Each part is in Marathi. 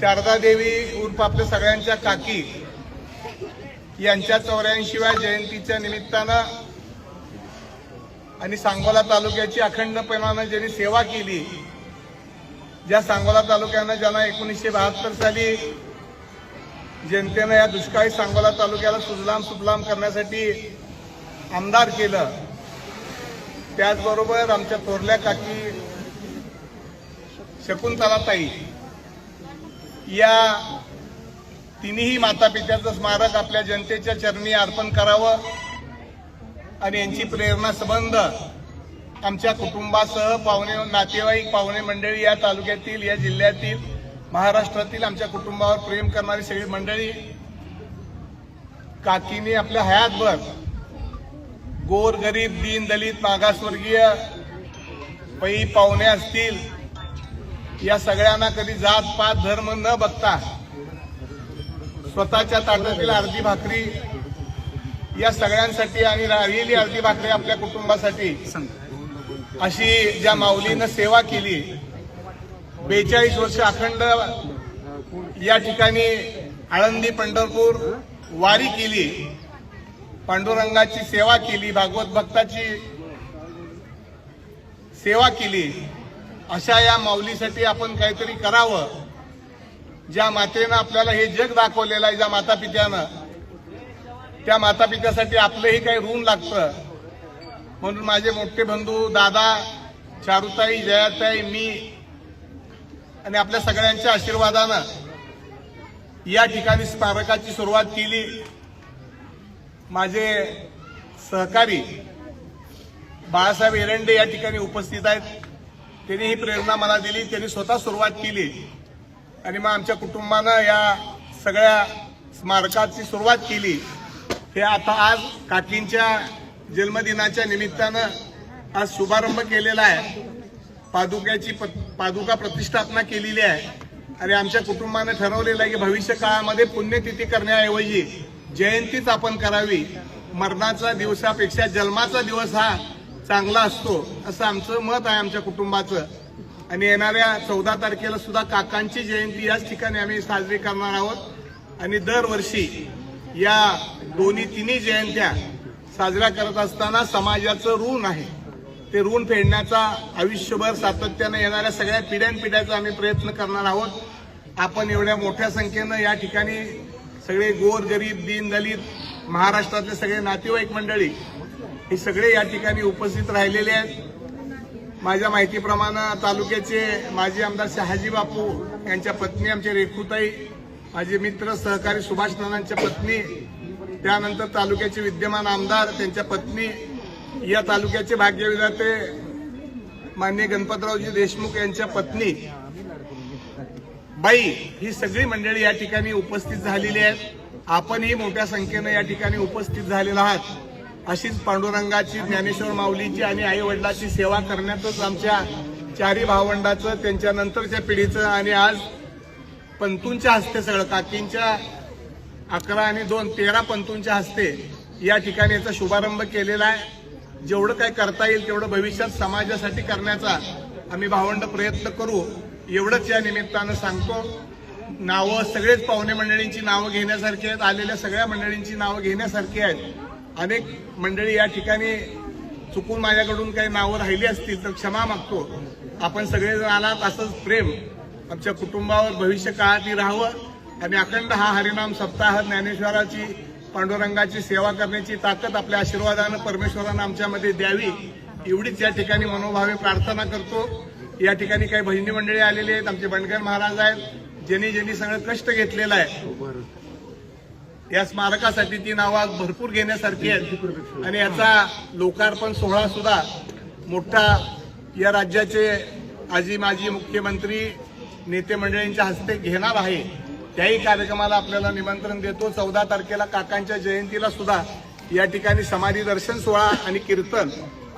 शारदा देवी उर्फ आपल्या सगळ्यांच्या काकी यांच्या चौऱ्याऐंशीव्या जयंतीच्या निमित्तानं आणि सांगोला तालुक्याची अखंडपणानं ज्यांनी सेवा केली ज्या सांगोला तालुक्यानं ज्यांना एकोणीसशे बहात्तर साली जनतेनं या दुष्काळी सांगोला तालुक्याला सुजलाम सुफलाम करण्यासाठी आमदार केलं त्याचबरोबर आमच्या थोरल्या काकी शकुंतलाताई या तिन्ही मातापित्याचं स्मारक आपल्या जनतेच्या चरणी अर्पण करावं आणि यांची प्रेरणा संबंध आमच्या कुटुंबासह पाहुणे नातेवाईक पाहुणे मंडळी या तालुक्यातील या जिल्ह्यातील महाराष्ट्रातील आमच्या कुटुंबावर प्रेम करणारी सगळी मंडळी काकीने आपल्या हयातभर गोर गरीब दीन दलित मागासवर्गीय पै पाहुणे असतील या सगळ्यांना कधी जात पात धर्म न बघता स्वतःच्या ताटातील अर्धी भाकरी या सगळ्यांसाठी आणि राहिलेली अर्धी भाकरी आपल्या कुटुंबासाठी. अशी ज्या माऊलीनं सेवा केली बेचाळीस वर्ष अखंड या ठिकाणी आळंदी पंढरपूर वारी केली पांडुरंगाची सेवा केली भागवत भक्ताची सेवा केली अशा या माऊलीसाठी आपण काहीतरी करावं. ज्या मातेनं आपल्याला हे जग दाखवलेलं आहे ज्या माता पित्यानं त्या माता पित्यासाठी आपलंही काही ऋण लागतं. म्हणून माझे मोठे बंधू दादा चारुताई जयाताई मी आणि आपल्या सगळ्यांच्या आशीर्वादानं या ठिकाणी स्मारकाची सुरुवात केली. माझे सहकारी बाळासाहेब एरंडे या ठिकाणी उपस्थित आहेत. त्यांनी ही प्रेरणा मला दिली त्यांनी स्वतः सुरुवात केली. आणि मग आमच्या कुटुंबानं या सगळ्या स्मारकाची सुरुवात केली. हे आता आज काकींच्या जन्मदिनाच्या निमित्तानं आज शुभारंभ केलेला आहे. पादुक्याची पादुका प्रतिष्ठापना केलेली आहे. आणि आमच्या कुटुंबानं ठरवलेलं आहे की भविष्य काळामध्ये पुण्यतिथी करण्याऐवजी जयंतीच आपण करावी. मरणाचा दिवसापेक्षा जन्माचा दिवस हा चांगला असतो असं आमचं मत आहे आमच्या कुटुंबाचं. आणि येणाऱ्या चौदा तारखेला सुद्धा काकांची जयंती याच ठिकाणी आम्ही साजरी करणार आहोत. आणि दरवर्षी या दोन्ही तिन्ही जयंत्या साजऱ्या करत असताना समाजाचं ऋण आहे. ते ऋण फेडण्याचा आयुष्यभर सातत्यानं येणाऱ्या सगळ्या पिढ्यानपिढ्याचा आम्ही प्रयत्न करणार आहोत. आपण एवढ्या मोठ्या संख्येनं या ठिकाणी सगळे गोर गरीब दीन दलित महाराष्ट्रातले सगळे नातेवाईक मंडळी हे सगळे या ठिकाणी उपस्थित राहिलेले आहेत. माझ्या माहितीप्रमाणे तालुक्याचे माजी आमदार शहाजी बापू यांच्या पत्नी आमचे रेखुताई माझे मित्र सहकारी सुभाष नानांच्या पत्नी त्यानंतर तालुक्याचे विद्यमान आमदार त्यांच्या पत्नी या तालुक्याचे भाग्यविधाते मान्य गणपतरावजी देशमुख यांच्या पत्नी बाई ही सगळी मंडळी या ठिकाणी उपस्थित झालेली आहेत. आपणही मोठ्या संख्येनं या ठिकाणी उपस्थित झालेला आहात. अशीच पांडुरंगाची ज्ञानेश्वर माऊलीची आणि आई वडिलाची सेवा करण्यातच आमच्या चारी भावंडाचं त्यांच्या नंतरच्या पिढीचं आणि आज पंतूंच्या हस्ते सगळं काकींच्या अकरा आणि दोन तेरा पंतूंच्या हस्ते या ठिकाणी याचा शुभारंभ केलेला आहे. जेवढं काय करता येईल तेवढं भविष्यात समाजासाठी करण्याचा आम्ही भावंड प्रयत्न करू. एवढंच या निमित्तानं सांगतो. नावं सगळेच पाहुणे मंडळींची नावं घेण्यासारखी आहेत. आलेल्या सगळ्या मंडळींची नावं घेण्यासारखी आहेत. अनेक मंडळी या ठिकाणी चुकून माझ्याकडून काही नावं राहिली असतील तर क्षमा मागतो. आपण सगळेजण आलात असंच प्रेम. आमच्या कुटुंबावर भविष्य काळातही राहावं. आणि अखंड हा हरिनाम सप्ताह ज्ञानेश्वराची पांडुरंगाची सेवा करण्याची ताकद आपल्या आशीर्वादानं परमेश्वरानं आमच्यामध्ये द्यावी एवढीच या ठिकाणी मनोभावे प्रार्थना करतो. या ठिकाणी काही भजनी मंडळी आलेली आहेत आमचे बंडकर महाराज आहेत ज्यांनी ज्यांनी सगळं कष्ट घेतलेलं आहे. या स्मारकासाठी ती नावं भरपूर घेण्यासारखी आहेत. आणि याचा लोकार्पण सोहळा सुद्धा मोठा या राज्याचे आजी माजी मुख्यमंत्री नेते मंडळींच्या हस्ते घेणार आहे. त्याही कार्यक्रमाला आपल्याला निमंत्रण देतो. चौदा तारखेला काकांच्या जयंतीला सुद्धा या ठिकाणी समाधी दर्शन सोहळा आणि कीर्तन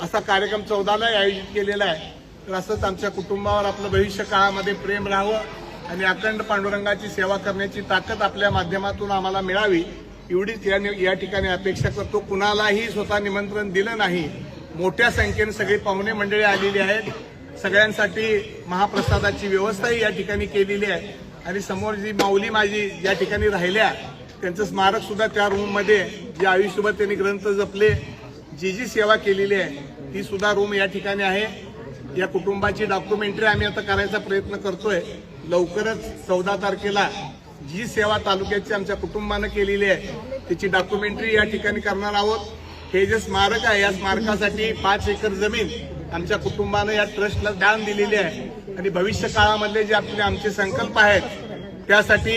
असा कार्यक्रम चौदाला आयोजित केलेला आहे. तर असंच आमच्या कुटुंबावर आपलं भविष्य काळामध्ये प्रेम राहावं. आणि अखंड पांडुरंगाची सेवा करण्याची ताकद आपल्या माध्यमातून आम्हाला मिळावी एवढीच या या ठिकाणी अपेक्षा करतो. कुणालाही स्वतः निमंत्रण दिलं नाही. मोठ्या संख्येने सगळी पाहुणे मंडळी आलेली आहेत. सगळ्यांसाठी महाप्रसादाची व्यवस्थाही या ठिकाणी केलेली आहे. आणि समोर जी माऊली माझी या ठिकाणी राहिल्या त्यांचं स्मारक सुद्धा त्या रूममध्ये जे आयुष्यभर त्यांनी ग्रंथ जपले जी जी सेवा केलेली आहे ती सुद्धा रूम या ठिकाणी आहे. या कुटुंबाची डॉक्युमेंटरी आम्ही आता करायचा प्रयत्न करतोय. लवकरच चौदा तारखेला जी सेवा तालुक्याची आमच्या कुटुंबानं केलेली आहे त्याची डॉक्युमेंटरी या ठिकाणी करणार आहोत. हे जे स्मारक आहे या स्मारकासाठी पाच एकर जमीन आमच्या कुटुंबानं या ट्रस्टला दान दिलेली आहे. आणि भविष्य काळामधले जे आपले आमचे संकल्प आहेत त्यासाठी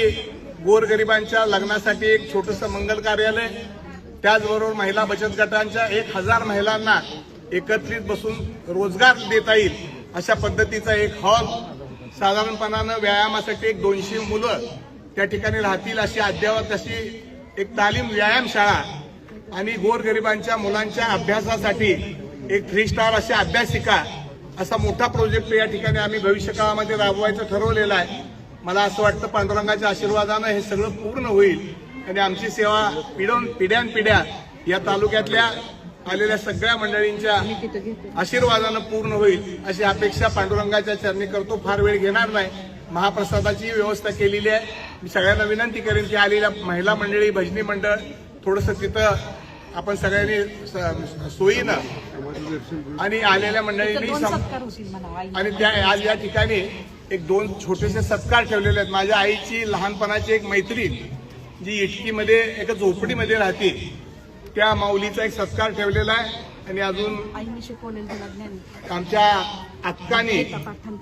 गोरगरिबांच्या लग्नासाठी एक छोटंसं मंगल कार्यालय त्याचबरोबर महिला बचत गटांच्या एक हजार महिलांना एकत्रित बसून रोजगार देता येईल अशा पद्धतीचा एक हॉल साधारणपणानं व्यायामासाठी एक दोनशे मुलं त्या ठिकाणी राहतील अशी अद्ययावत अशी एक तालीम व्यायामशाळा आणि गोरगरिबांच्या मुलांच्या अभ्यासासाठी एक थ्री स्टार अशी अभ्यासिका असा मोठा प्रोजेक्ट या ठिकाणी आम्ही भविष्य काळामध्ये राबवायचं ठरवलेलं आहे. मला असं वाटतं पांडुरंगाच्या आशीर्वादानं हे सगळं पूर्ण होईल आणि आमची सेवा पिढून पिढ्यानपिढ्या या तालुक्यातल्या आलेल्या सगळ्या मंडळींच्या आशीर्वादानं पूर्ण होईल अशी अपेक्षा पांडुरंगाच्या चरणी करतो. फार वेळ घेणार नाही. महाप्रसादाची व्यवस्था केलेली आहे. मी सगळ्यांना विनंती करेन की आलेल्या महिला मंडळी भजनी मंडळ थोडंसं तिथं आपण सगळ्यांनी स- सोयीनं आणि आलेल्या मंडळींनी आणि त्या आज या ठिकाणी एक दोन छोटेसे सत्कार ठेवलेले आहेत. माझ्या आईची लहानपणाची एक मैत्रीण जी इटकीमध्ये एका झोपडीमध्ये राहते. त्या माऊलीचा एक सत्कार ठेवलेला आहे. आणि अजून आमच्या अक्कानी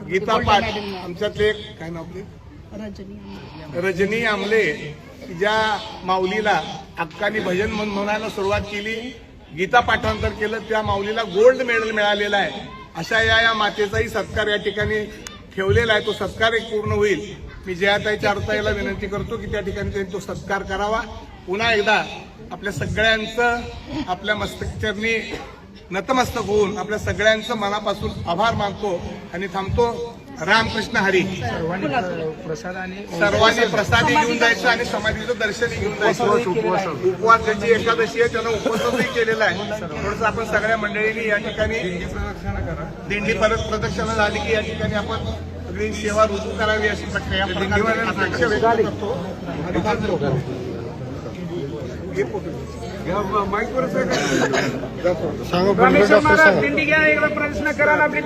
गीता पाठ आमच्यातले एक काय नाव आपले? रजनी रजनी आमले ज्या माऊलीला अक्कानी भजन म्हण- म्हणायला सुरुवात केली गीता पाठांतर केलं त्या माऊलीला गोल्ड मेडल मिळालेलं आहे. अशा या या मातेचाही सत्कार या ठिकाणी ठेवलेला आहे. तो सत्कार एक पूर्ण होईल. मी जयाताई चारताईला विनंती करतो की त्या ठिकाणी त्यांनी तो सत्कार करावा. पुन्हा एकदा आपल्या सगळ्यांचं आपल्या मस्तकचरणी नतमस्तक होऊन आपल्या सगळ्यांचं मनापासून आभार मानतो आणि थांबतो रामकृष्ण हरी. सर्वांनी प्रसाद आणि सर्वांनी प्रसादी घेऊन जायचं आणि समाधीचं दर्शन घेऊन जायचं. उपवास ज्याची एकादशी आहे त्यानं उपवासही केलेला आहे. थोडस आपण सगळ्या मंडळींनी या ठिकाणी दिंडी परत प्रदक्षिणा झाली की या ठिकाणी आपण सगळी सेवा रुजू करावी अशी प्रक्रिया करतो. आणि एकदा प्रदर्शन करा आपली